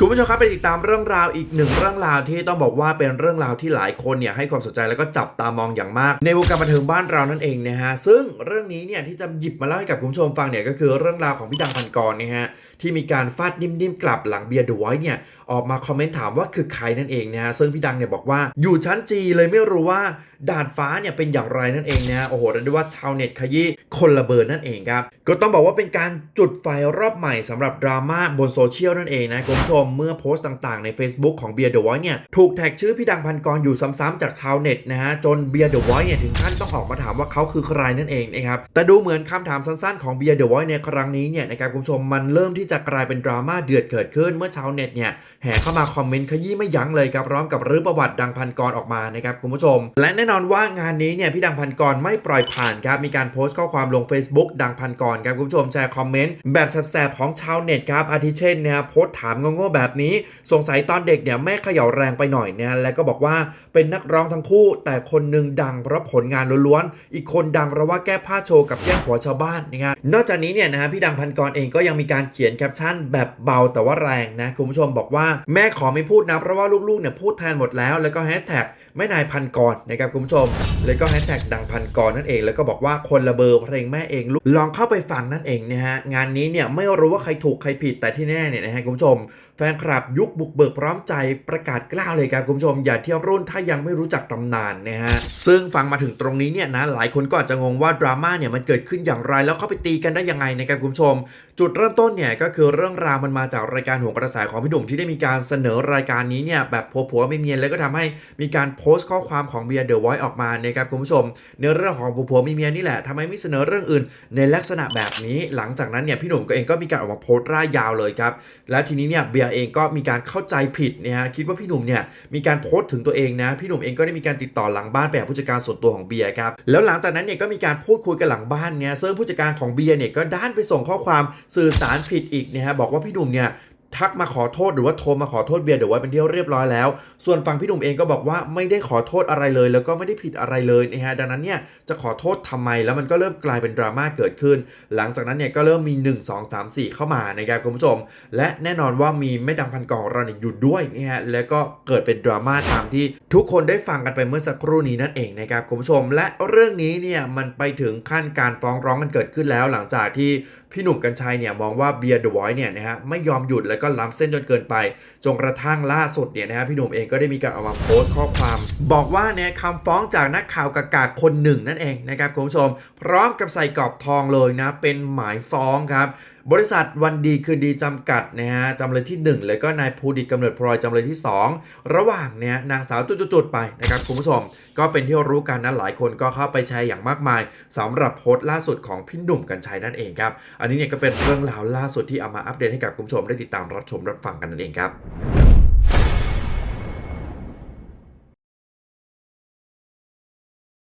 คุณผู้ชมครับไปติดตามเรื่องราวอีกหนึ่งเรื่องราวที่ต้องบอกว่าเป็นเรื่องราวที่หลายคนเนี่ยให้ความสนใจแล้วก็จับตามองอย่างมาก ในวงการบันเทิงบ้านเรานั่นเองนะฮะซึ่งเรื่องนี้เนี่ยที่จะหยิบมาเล่าให้กับคุณผู้ชมฟังเนี่ยก็คือเรื่องราวของพี่ดังพันกรนะฮะที่มีการฟาดนิ่มๆกลับหลังเบียร์ดไวท์เนี่ยออกมาคอมเมนต์ถามว่าคือใครนั่นเองนะฮะซึ่งพี่ดังเนี่ยบอกว่าอยู่ชั้นจีเลยไม่รู้ว่าดาดฟ้าเนี่ยเป็นอย่างไรนั่นเองนะโอ้โหเรียกได้ว่าชาวเน็ตขยี้คนละเบอร์นั่นเองครับ ก็ต้องบอกว่าเป็นการจุดไฟรอบใหม่สำหรับดราม่าบนโซเชียลนั่นเองนะคุณผู้ชมเมื่อโพสต์ต่างๆใน Facebook ของเบียร์เดอะไวท์เนี่ยถูกแท็กชื่อพี่ดังพันกรอยู่ซ้ำๆจากชาวเน็ตนะฮะจนเบียร์เดอะไวท์เนี่ยถึงขั้นต้องออกมาถามว่าเขาคือใครนั่นเองนะครับแต่ดูเหมือนคำถามสั้นๆของเบียร์เดอะไวท์ในครั้งนี้เนี่ยนะครับคุณผู้ชมมันเริ่มที่จะกลายเป็นดราม่าเดือดเกิดขึ้นเมื่อชาวเน็ตเนี่ยแห่เข้ามาคอมเมนต์ขยี้ไม่ยั้งเลยครับพร้อมกับรื้อประวัติดังพันกรออกมานะครับคุณผู้ชม และแน่นอนว่างานนี้เนี่ยพี่ดังพันกรไม่ปล่อยผ่านครับมีการโพสต์ข้อความลง Facebook ดังพันกรครับคุณผู้ชมแชร์คอมเมนต์แบบแสบๆของชาวเน็ตครับอาทิเช่นเนี่ยโพสต์ถามโง่ๆแบบนี้ สงสัยตอนเด็กเนี่ยแม่เขย่าแรงไปหน่อยเนี่ยแล้วก็บอกว่าเป็นนักร้องทั้งคู่ แต่คนหนึ่งดังเพราะผลงานล้วนๆอีกคนดังเพราะว่าแก้ผ้าโชว์กับแย่งหัวชาวบ้านนะครับนอกจากนี้เนี่ยนะฮะพี่ดังพันกรเองก็ยังมีการเขียนแคปชั่นแบบเบาแต่ว่าแรงนะคุณผู้ชมบอกว่าแม่ขอไม่พูดนะเพราะว่าลูกๆเนี่ยพูดแทนหมดแล้ว แล้วก็แฮชแท็กแม่นายพันกรนะครับคุณผู้ชม แล้วก็แฮชแท็กดังพันกรนั่นเอง แล้วก็บอกว่าคนละเบอร์เพลงแม่เองลูกลองเข้าไปฟังนั่นเองนะฮะงานนี้เนี่ยไม่รู้ว่าใครถูกใครผิดแต่ที่แน่เนี่ยนะฮะคุณผู้ชม แฟนคลับยุคบุกเบิกพร้อมใจประกาศกล้าวเลยครับคุณผู้ชม อย่าเที่ยวรุ่นถ้ายังไม่รู้จักตำนานนะฮะซึ่งฟังมาถึงตรงนี้เนี่ยนะหลายคนก็อาจจะงงว่าดราม่าเนี่ยมันเกิดขึ้นอย่างไร แล้วเข้าไปตีกันได้ยังไงนะครับคุณผู้ชม จุดเริ่มต้นเนี่ยก็คือเรื่องราวมันมาจากรายการโหนกระแสของพี่ดุ่มที่ได้มีการเสนอรายการนี้เนี่ยแบบผัวๆไม่เมียแล้วก็ทำให้มีการโพสต์ข้อความของเบียร์เดอะไวท์ออกมานะครับคุณผู้ชม ในเรื่องของผัวๆไม่เมียนี่แหละทำไมไม่เสนอเรื่องอื่น ในลักษณะแบบนี้หลังจากนั้นเนี่ยพี่หนุ่มก็เองก็มีการออกมาโพสต์ร่ายยาวเลยครับและทีนี้เนี่ยเบียร์เองก็มีการเข้าใจผิดนะฮะคิดว่าพี่หนุ่มเนี่ยมีการโพสต์ถึงตัวเองนะพี่หนุ่มเองก็ได้มีการติดต่อหลังบ้านไปผู้จัดการส่วนตัวของเบียร์ครับแล้วหลังจากนั้นเนี่ยก็มีการพูดคุยกันหลังบ้านเนี่ยซึ่งผู้จัดการของเบียร์เนี่ยก็ด้านไปส่งข้อความสื่อสารผิดอีกนะฮะบอกว่าพี่หนุ่มเนี่ย ทักมาขอโทษหรือว่าโทรมาขอโทษเบียร์เดี๋ยวไว้เป็นที่เรียบร้อยแล้ว ส่วนฝั่งพี่หนุ่มเองก็บอกว่าไม่ได้ขอโทษอะไรเลย แล้วก็ไม่ได้ผิดอะไรเลยนะฮะดังนั้นเนี่ยจะขอโทษทำไมแล้วมันก็เริ่มกลายเป็นดราม่าเกิดขึ้น หลังจากนั้นเนี่ยก็เริ่มมี 1 2 3 4 เข้ามานะครับคุณผู้ชม และแน่นอนว่ามีแม่ดังพันกองเราเนี่ยอยู่ด้วยนะฮะแล้วก็เกิดเป็นดราม่าตามที่ทุกคนได้ฟังกันไปเมื่อสักครู่นี้นั่นเองนะครับคุณผู้ชม และเรื่องนี้เนี่ยมันไปถึงขั้นการฟ้องร้องกันเกิดขึ้นแล้ว หลังจากที่ พี่หนุ่มกัญชัยเนี่ยมองว่าเบียร์เดอะไวท์เนี่ยนะฮะไม่ยอมหยุดแล้วก็ล้ำเส้นจนเกินไป จนกระทั่งล่าสุดเนี่ยนะฮะพี่หนุ่มเองก็ได้มีการออกมาโพสต์ข้อความ บอกว่าเนี่ยคำฟ้องจากนักข่าวกากาคนหนึ่งนั่นเองนะครับคุณผู้ชม พร้อมกับใส่กรอบทองเลยนะเป็นหมายฟ้องครับ บริษัทวันดีคืนดีจำกัดนะฮะจำเลยที่ 1 แล้วก็นายภูดิตกำเนิดพลอยจำเลยที่ 2 ระหว่างเนี่ยนางสาวจุดๆไปนะครับคุณผู้ชม ก็เป็นที่รู้กันนะหลายคนก็เข้าไปแชร์อย่างมากมายสำหรับโพสต์ล่าสุดของพี่หนุ่มกัญชัยนั่นเองครับ อันนี้เนี่ยก็เป็นเรื่องราวล่าสุดที่เอามาอัปเดตให้กับคุณผู้ชมได้ติดตามรับชมรับฟังกันนั่นเองครับ